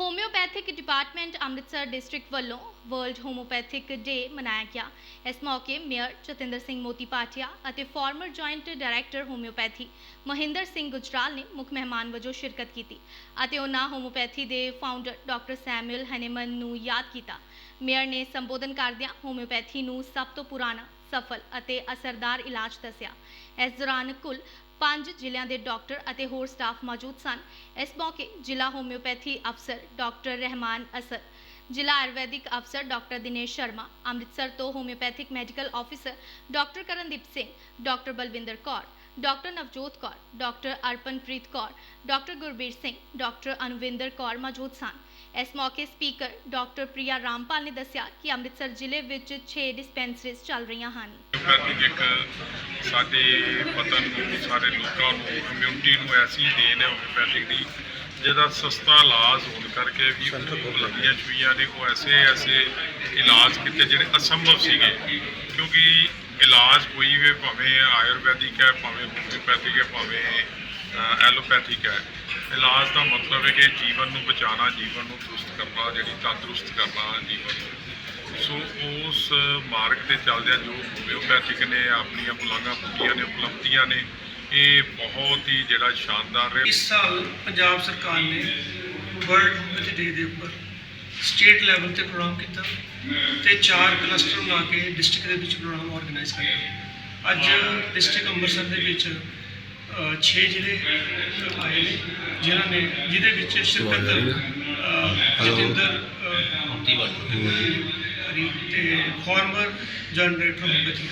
Homeopathic department Amritsar district ਵੱਲੋਂ world homeopathic day ਮਨਾਇਆ ਗਿਆ। ਇਸ ਮੌਕੇ ਮੇਅਰ ਜਤਿੰਦਰ ਸਿੰਘ ਮੋਤੀ ਪਾਟਿਆ ਅਤੇ former joint director homoeopathy Mahinder Singh Gujral ਨੇ ਮੁੱਖ ਮਹਿਮਾਨ ਵਜੋਂ ਸ਼ਿਰਕਤ ਕੀਤੀ ਅਤੇ ਉਹਨਾਂ ਹੋਮਿਓਪੈਥੀ ਦੇ ਫਾਊਂਡਰ ਡਾਕਟਰ ਸੈਮੂਅਲ ਹਨੀਮਨ ਨੂੰ ਯਾਦ ਕੀਤਾ। ਮੇਅਰ ਨੇ ਸੰਬੋਧਨ ਕਰਦਿਆਂ ਹੋਮਿਓਪੈਥੀ ਨੂੰ ਸਭ ਤੋਂ ਪੁਰਾਣਾ ਸਫਲ ਅਤੇ ਅਸਰਦਾਰ ਇਲਾਜ ਦੱਸਿਆ। ਇਸ ਦੌਰਾਨ ਕੁੱਲ ਪੰਜ ਜ਼ਿਲ੍ਹਿਆਂ ਦੇ ਡਾਕਟਰ ਅਤੇ ਹੋਰ ਸਟਾਫ ਮੌਜੂਦ ਸਨ। ਇਸ ਮੌਕੇ ਜ਼ਿਲ੍ਹਾ ਹੋਮਿਓਪੈਥੀ ਅਫਸਰ ਡਾਕਟਰ ਰਹਿਮਾਨ ਅਸਰ, ਜ਼ਿਲ੍ਹਾ ਆਯੁਰਵੈਦਿਕ ਅਫਸਰ ਡਾਕਟਰ ਦਿਨੇਸ਼ ਸ਼ਰਮਾ, ਅੰਮ੍ਰਿਤਸਰ ਤੋਂ homoeopathic medical officer doctor Karandeep Singh, doctor Balwinder Kaur doctor Navjot Kaur doctor Arpanpreet Kaur doctor Gurbir Singh doctor Anuvinder Kaur ਮੌਜੂਦ ਸਨ। ਇਸ ਮੌਕੇ ਸਪੀਕਰ ਡਾਕਟਰ ਪ੍ਰਿਆ ਰਾਮਪਾਲ ਨੇ ਦੱਸਿਆ ਕਿ ਅੰਮ੍ਰਿਤਸਰ ਜ਼ਿਲ੍ਹੇ ਵਿੱਚ 6 ਡਿਸਪੈਂਸਰੀਜ਼ ਚੱਲ ਰਹੀਆਂ ਹਨ। ਇੱਕ ਸਾਡੇ ਵਤਨ ਨੂੰ ਸਾਰੇ ਲੋਕਾਂ ਨੂੰ ਕਮਿਊਨਿਟੀ ਨੂੰ ਐਸੀ ਦੇਣ ਹੈ ਹੋਮਿਓਪੈਥਿਕ ਦੀ ਜਿਹਦਾ ਸਸਤਾ ਇਲਾਜ ਹੋਣ ਕਰਕੇ ਵੀ ਉਪਲਬਧੀਆਂ ਛੁਈਆਂ ਨੇ ਉਹ ਐਸੇ ਐਸੇ ਇਲਾਜ ਕੀਤੇ ਜਿਹੜੇ ਅਸੰਭਵ ਸੀਗੇ। ਕਿਉਂਕਿ ਇਲਾਜ ਕੋਈ ਵੀ ਭਾਵੇਂ ਆਯੁਰਵੈਦਿਕ ਹੈ, ਭਾਵੇਂ ਹੋਮਿਓਪੈਥਿਕ ਹੈ, ਭਾਵੇਂ ਐਲੋਪੈਥਿਕ ਹੈ। ਇਲਾਜ ਦਾ ਮਤਲਬ ਹੈ ਕਿ ਜੀਵਨ ਨੂੰ ਬਚਾਉਣਾ, ਜੀਵਨ ਨੂੰ ਦੁਰਸਤ ਕਰਨਾ, ਜਿਹੜੀ ਤੰਦਰੁਸਤ ਕਰਨਾ ਜੀਵਨ ਨੂੰ। ਸੋ ਉਸ ਮਾਰਗ ਤੇ ਚੱਲਦਿਆਂ ਜੋ ਹੋਮਿਓਪੈਥਿਕ ਨੇ, ਆਪਣੀਆਂ ਬੁਲਾਂਘਾਂ ਪੁੱਟੀਆਂ ਨੇ, ਉਪਲਬਧੀਆਂ ਨੇ, ਇਹ ਬਹੁਤ ਹੀ ਜਿਹੜਾ ਸ਼ਾਨਦਾਰ ਰਿਹਾ। ਇਸ ਸਾਲ ਪੰਜਾਬ ਸਰਕਾਰ ਨੇ ਵਰਲਡ ਹੋਮਿਓਪੈਥੀ ਡੇ ਦੇ ਉੱਪਰ ਸਟੇਟ ਲੈਵਲ ਤੇ ਪ੍ਰੋਗਰਾਮ ਕੀਤਾ ਤੇ ਚਾਰ ਕਲਸਟਰ ਬਣਾ ਕੇ ਡਿਸਟ੍ਰਿਕਟ ਦੇ ਵਿੱਚ ਪ੍ਰੋਗਰਾਮ ਆਰਗੇਨਾਈਜ਼ ਕੀਤਾ। ਅੱਜ ਡਿਸਟ੍ਰਿਕਟ ਅੰਮ੍ਰਿਤਸਰ ਦੇ ਵਿੱਚ 6 ਜ਼ਿਲ੍ਹੇ ਆਏ ਨੇ ਜਿਨ੍ਹਾਂ ਨੇ ਜਿਹਦੇ ਵਿੱਚ ਸ਼ਿਰਕਤ ਜਤਿੰਦਰ ਤੇ ਫਾਰਮਰ ਜਨਰੇਟਰ ਹੋਮਿਓਪੈਥੀ